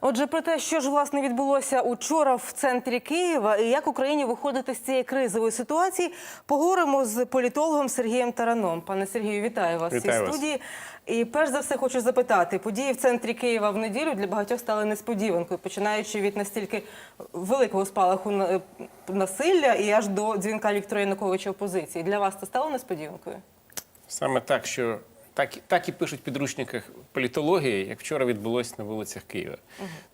Отже, про те, що ж власне відбулося учора в центрі Києва і як Україні виходити з цієї кризової ситуації, поговоримо з політологом Сергієм Тараном. Пане Сергію, вітаю вас в Вітаю цій студії. І перш за все хочу запитати: події в центрі Києва в неділю для багатьох стали несподіванкою, починаючи від настільки великого спалаху насилля і аж до дзвінка Віктора Януковича опозиції. Для вас це стало несподіванкою? Саме так, що так, так і пишуть в підручниках політології, як вчора відбулося на вулицях Києва.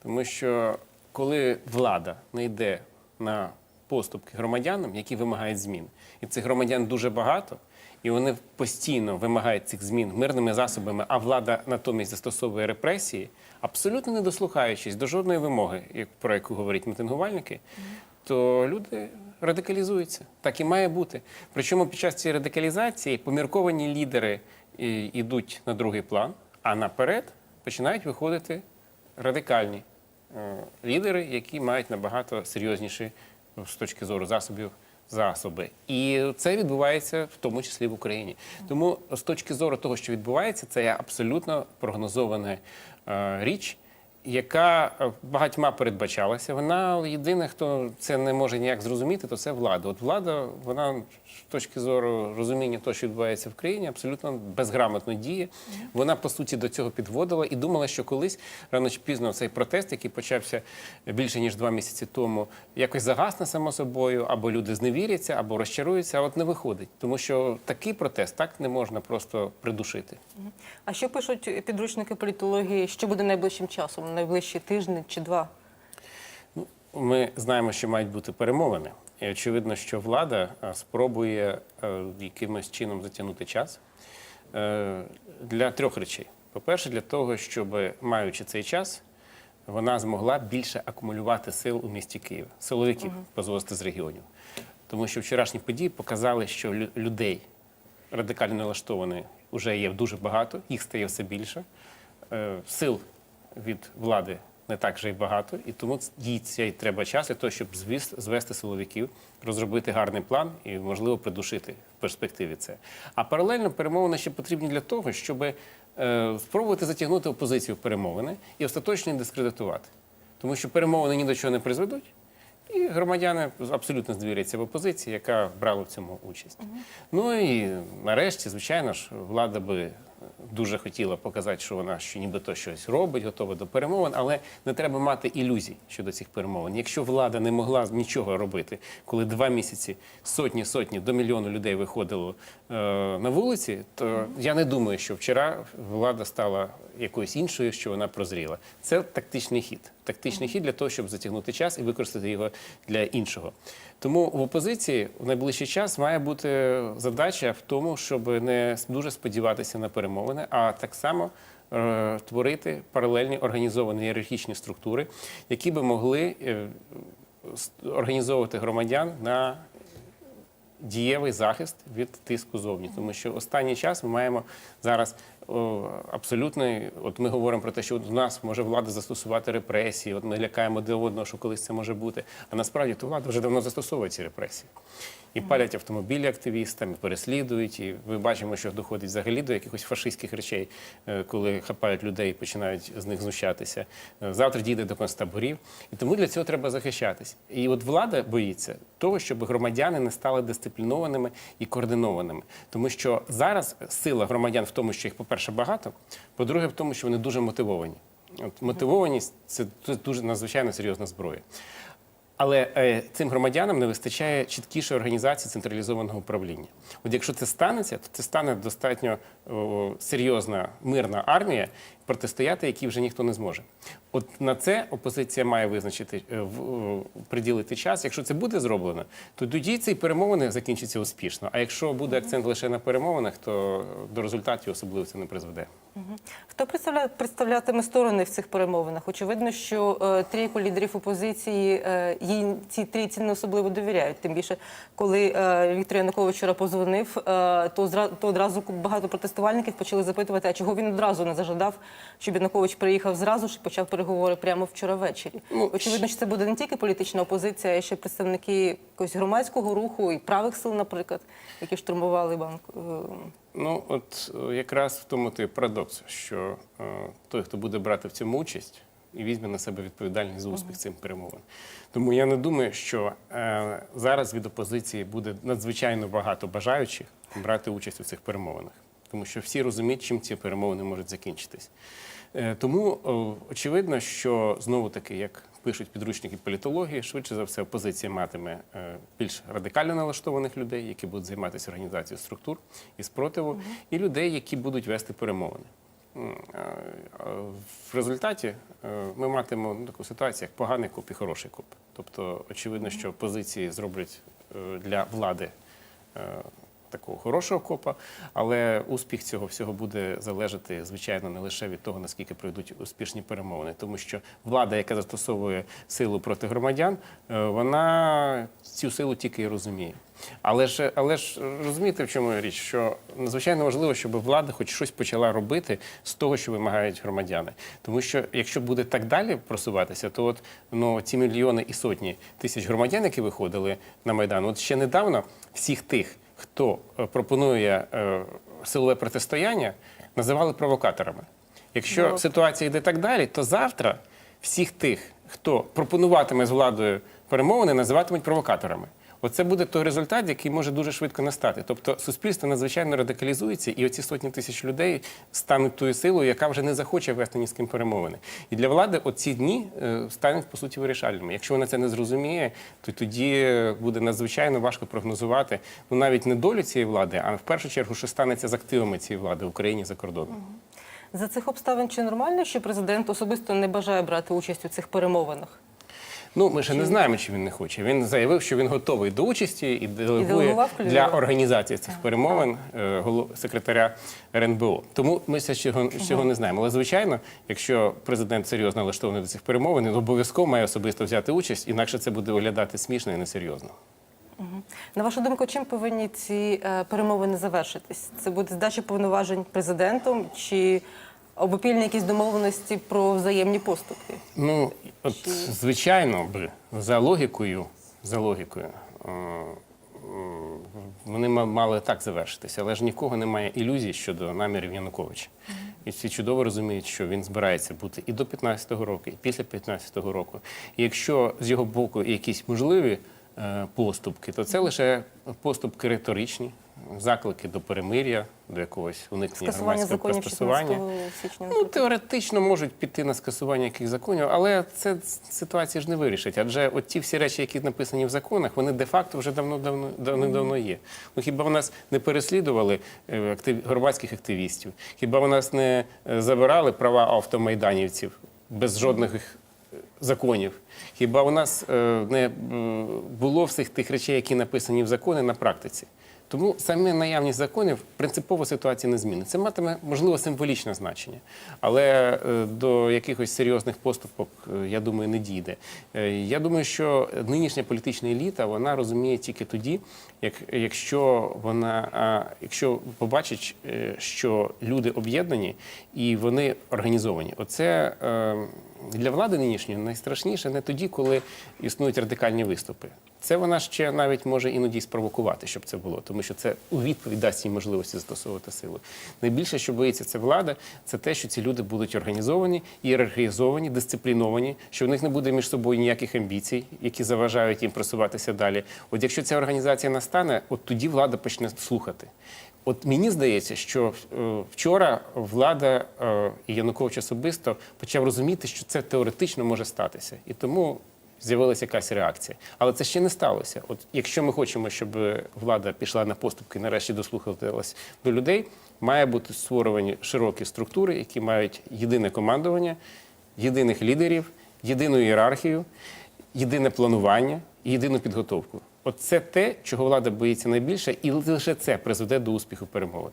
Тому що коли влада не йде на поступки громадянам, які вимагають змін, і цих громадян дуже багато, і вони постійно вимагають цих змін мирними засобами, а влада натомість застосовує репресії, абсолютно не дослухаючись до жодної вимоги, про яку говорять мітингувальники, то люди радикалізуються. Так і має бути. Причому під час цієї радикалізації помірковані лідери йдуть на другий план, а наперед починають виходити радикальні е, лідери, які мають набагато серйозніші ну, з точки зору засобів. Засоби, і це відбувається в тому числі в Україні. Тому з точки зору того, що відбувається, це є абсолютно прогнозована е, річ, яка е, багатьма передбачалася. Вона єдине, хто це не може ніяк зрозуміти, то це влада. От влада, вона з точки зору розуміння того, що відбувається в країні, абсолютно безграмотно діє. Вона по суті до цього підводила і думала, що колись рано чи пізно цей протест, який почався більше ніж два місяці тому, якось загасне само собою, або люди зневіряться, або розчаруються. А от не виходить, тому що такий протест так не можна просто придушити. А що пишуть підручники політології? Що буде найближчим часом? Найближчі тижні чи два? Ми знаємо, що мають бути перемовини. І очевидно, що влада е, спробує е, якимось чином затягнути час е, для трьох речей. По-перше, для того, щоб маючи цей час, вона змогла більше акумулювати сил у місті Києва, силовиків позвозити з регіонів. Тому що вчорашні події показали, що людей радикально налаштованих вже є дуже багато, їх стає все більше. Сил від влади не так вже й багато, і тому їй цей треба час для того, щоб звести силовиків, розробити гарний план і, можливо, придушити в перспективі це. А паралельно перемовини ще потрібні для того, щоб е, спробувати затягнути опозицію в перемовини і остаточно дискредитувати. Тому що перемовини ні до чого не призведуть. І громадяни абсолютно звіряться в опозиції, яка брала в цьому участь. Ну і нарешті, звичайно ж, влада би дуже хотіла показати, що вона що нібито щось робить, готова до перемовин, але не треба мати ілюзій щодо цих перемовин. Якщо влада не могла нічого робити, коли два місяці сотні сотні до мільйону людей виходило е, на вулиці, то я не думаю, що вчора влада стала якоюсь іншою, що вона прозріла. Це тактичний хід. Тактичний хід для того, щоб затягнути час і використати його для іншого. Тому в опозиції в найближчий час має бути задача в тому, щоб не дуже сподіватися на перемовини, а так само е, творити паралельні організовані ієрархічні структури, які би могли е, організовувати громадян на дієвий захист від тиску зовні, тому що останній час ми маємо зараз о, абсолютний. От ми говоримо про те, що у нас може влада застосувати репресії. От ми лякаємо один одного, що колись це може бути. А насправді то влада вже давно застосовує ці репресії. І палять автомобілі активістам, і переслідують. І ми бачимо, що доходить взагалі до якихось фашистських речей, е, коли хапають людей і починають з них знущатися. Е, Завтра дійде до концтаборів. І тому для цього треба захищатись. І от влада боїться того, щоб громадяни не стали дисциплінованими і координованими. Тому що зараз сила громадян в тому, що їх, по-перше, багато, по-друге, в тому, що вони дуже мотивовані. От мотивованість це дуже надзвичайно серйозна зброя. Але е, цим громадянам не вистачає чіткішої організації централізованого управління. От якщо це станеться, то це стане достатньо о, серйозна мирна армія, протистояти якій вже ніхто не зможе. От на це опозиція має визначити е, в- приділити час. Якщо це буде зроблено, то тоді ці перемовини закінчаться успішно. А якщо буде акцент лише на перемовинах, то до результатів особливо це не призведе. Хто представля... представлятиме сторони в цих перемовинах? Очевидно, що е, трійку лідерів опозиції е, їй ці трійці не особливо довіряють. Тим більше, коли е, Віктор Янукович вчора позвонив, е, то, зра... то одразу багато протестувальників почали запитувати, а чого він одразу не зажадав, щоб Янукович приїхав зразу ж і почав переговори прямо вчора ввечері. Ну, Очевидно, що це буде не тільки політична опозиція, а ще представники якогось громадського руху і правих сил, наприклад, які штурмували банк. е, Ну, от е, якраз в тому той парадокс, що е, той, хто буде брати в цьому участь, і візьме на себе відповідальність за успіх цим перемовин. Тому я не думаю, що е, зараз від опозиції буде надзвичайно багато бажаючих брати участь у цих перемовинах, тому що всі розуміють, чим ці перемовини можуть закінчитись. Е, Тому очевидно, що знову таки, як пишуть підручники політології, швидше за все, опозиція матиме е, більш радикально налаштованих людей, які будуть займатися організацією структур і спротиву, і людей, які будуть вести перемовини. Е, В результаті ми матимемо ну, таку ситуацію, як поганий коп і хороший коп. Тобто, очевидно, що позиції зроблять для влади такого хорошого копа, але успіх цього всього буде залежати, звичайно, не лише від того, наскільки пройдуть успішні перемовини, тому що влада, яка застосовує силу проти громадян, е, вона цю силу тільки і розуміє. Але ж, але ж розумієте, в чому річ? Що надзвичайно важливо, щоб влада хоч щось почала робити з того, що вимагають громадяни. Тому що якщо буде так далі просуватися, то от ну ці мільйони і сотні тисяч громадян, які виходили на майдан, от ще недавно всіх тих, хто е, пропонує е, силове протистояння, називали провокаторами. Якщо Ну. ситуація йде так далі, то завтра всіх тих, хто пропонуватиме з владою перемовини, називатимуть провокаторами. Оце буде той результат, який може дуже швидко настати. Тобто суспільство надзвичайно радикалізується, і оці сотні тисяч людей стануть тою силою, яка вже не захоче вести ні з ким перемовини. І для влади оці дні е, стануть по суті вирішальними. Якщо вона це не зрозуміє, то тоді буде надзвичайно важко прогнозувати ну навіть не долю цієї влади, а в першу чергу, що станеться з активами цієї влади в Україні за кордоном. За цих обставин чи нормально, що президент особисто не бажає брати участь у цих перемовинах? Ну, ми ще не знаємо, чи він не хоче. Він заявив, що він готовий до участі і делегує делегував для організації цих перемовин е, секретаря РНБО. Тому ми ще цього, цього не знаємо. Але звичайно, якщо президент серйозно налаштований до цих перемовин, він обов'язково має особисто взяти участь, інакше це буде виглядати смішно і несерйозно. На вашу думку, чим повинні ці е, перемовини завершитись? Це буде здача повноважень президентом чи обопільні якісь домовленості про взаємні поступки? Ну, от, звичайно, би, за логікою, за логікою, е, вони ма- мали так завершитися, але ж нікого немає ілюзій щодо намірів Януковича. І всі чудово розуміють, що він збирається бути і до 15-го року, і після 15-го року. І якщо з його боку якісь можливі е, поступки, то це лише поступки риторичні, заклики до перемир'я, до якогось уникнення громадського пристосування. Ну, теоретично можуть піти на скасування яких законів, але це ситуація ж не вирішить. Адже от ті всі речі, які написані в законах, вони де-факто вже давно давно є. Ну хіба в нас не переслідували е, актив, громадських активістів? Хіба в нас не е, забирали права автомайданівців без жодних е, законів? Хіба у нас е, не було всіх тих речей, які написані в закони на практиці? Тому саме наявність законів принципово ситуації не змінить. Це матиме можливо символічне значення, але е, до якихось серйозних поступок, е, я думаю, не дійде. Е, Я думаю, що нинішня політична еліта вона розуміє тільки тоді, як якщо вона якщо побачить, що люди об'єднані і вони організовані. Оце для влади нинішньої найстрашніше не тоді, коли існують радикальні виступи. Це вона ще навіть може іноді спровокувати, щоб це було, тому що це у відповідь дасть їй можливості застосовувати силу. Найбільше, що боїться це влада, це те, що ці люди будуть організовані, ієрархізовані, дисципліновані, що в них не буде між собою ніяких амбіцій, які заважають їм просуватися далі. От якщо ця організація настане, от тоді влада почне слухати. От мені здається, що е, вчора влада е, і Янукович особисто почав розуміти, що це теоретично може статися, і тому з'явилася якась реакція. Але це ще не сталося. От якщо ми хочемо, щоб влада пішла на поступки, і нарешті дослухалась до людей, має бути створені широкі структури, які мають єдине командування, єдиних лідерів, єдину ієрархію, єдине планування і єдину підготовку. От це те, чого влада боїться найбільше, і лише це призведе до успіху перемовин.